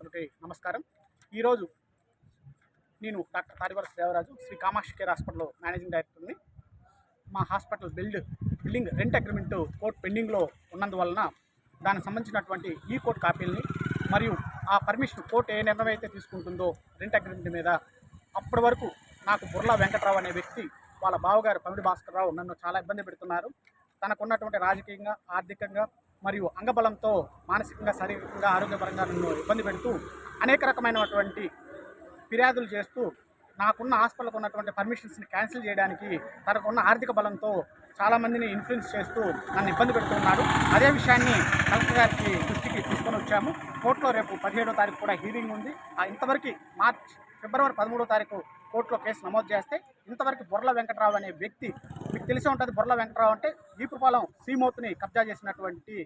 అందుకే నమస్కారం. ఈరోజు నేను డాక్టర్ తాడివరస దేవరాజు శ్రీ కామాక్షి కేర్ హాస్పిటల్లో మేనేజింగ్ డైరెక్టర్ని. మా hospital build building rent agreement court పెండింగ్లో ఉన్నందువలన దానికి సంబంధించినటువంటి ఈ కోర్టు కాపీలని మరియు ఆ పర్మిషన్ కోర్టు ఏ నిర్ణయం అయితే తీసుకుంటుందో రెంట్ అగ్రిమెంట్ మీద అప్పటి వరకు నాకు బుర్లా వెంకట్రావు అనే వ్యక్తి వాళ్ళ బావగారు పమిడి భాస్కర్రావు నన్ను చాలా ఇబ్బంది పెడుతున్నారు. తనకున్నటువంటి రాజకీయంగా ఆర్థికంగా మరియు అంగబలంతో మానసికంగా శారీరకంగా ఆరోగ్యపరంగా నన్ను ఇబ్బంది పెడుతూ అనేక రకమైనటువంటి ఫిర్యాదులు చేస్తూ నాకున్న హాస్పిటల్కి ఉన్నటువంటి పర్మిషన్స్ని క్యాన్సిల్ చేయడానికి తనకున్న ఆర్థిక బలంతో చాలామందిని ఇన్ఫ్లుయెన్స్ చేస్తూ నన్ను ఇబ్బంది పెడుతున్నాడు అదే విషయాన్ని కలెక్టర్ గారికి దృష్టికి తీసుకొని వచ్చాము. కోర్టులో రేపు పదిహేడో తారీఖు కూడా హీరింగ్ ఉంది. ఆ ఇంతవరకు మార్చ్ ఫిబ్రవరి పదమూడో తారీఖు కోర్టులో కేసు నమోదు చేస్తే ఇంతవరకు బొర్ల వెంకటరావు అనే వ్యక్తి మీకు తెలిసే ఉంటుంది బొర్ల వెంకటరావు అంటే ఈపుపాలెం సీమోత్ని కబ్జా చేసినటువంటి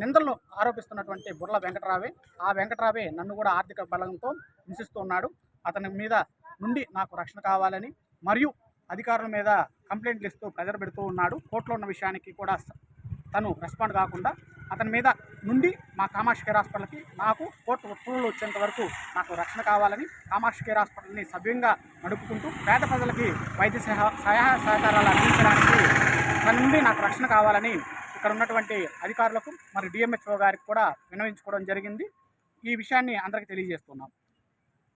నిందలను ఆరోపిస్తున్నటువంటి బుర్ల వెంకటరావే. ఆ వెంకటరావే నన్ను కూడా ఆర్థిక బలంతో హింసిస్తూ ఉన్నాడు. అతని మీద నుండి నాకు రక్షణ కావాలని మరియు అధికారుల మీద కంప్లైంట్లు ఇస్తూ ప్రెజర్ పెడుతూ ఉన్నాడు. కోర్టులో ఉన్న విషయానికి కూడా తను రెస్పాండ్ కాకుండా అతని మీద నుండి మా కామాక్షి కేర్ హాస్పిటల్కి నాకు కోర్టు ఉత్తర్వులు వచ్చేంత వరకు నాకు రక్షణ కావాలని కామాక్షి కేర్ హాస్పిటల్ని సవ్యంగా నడుపుకుంటూ పేద ప్రజలకి వైద్య సహా సహాయ సహకారాలు అందించడానికి తన నుండి నాకు రక్షణ కావాలని ఇక్కడ ఉన్నటువంటి అధికారులకు మరి డిఎంహెచ్ఓ గారికి కూడా వినవించుకోవడం జరిగింది. ఈ విషయాన్ని అందరికీ తెలియజేస్తున్నాం.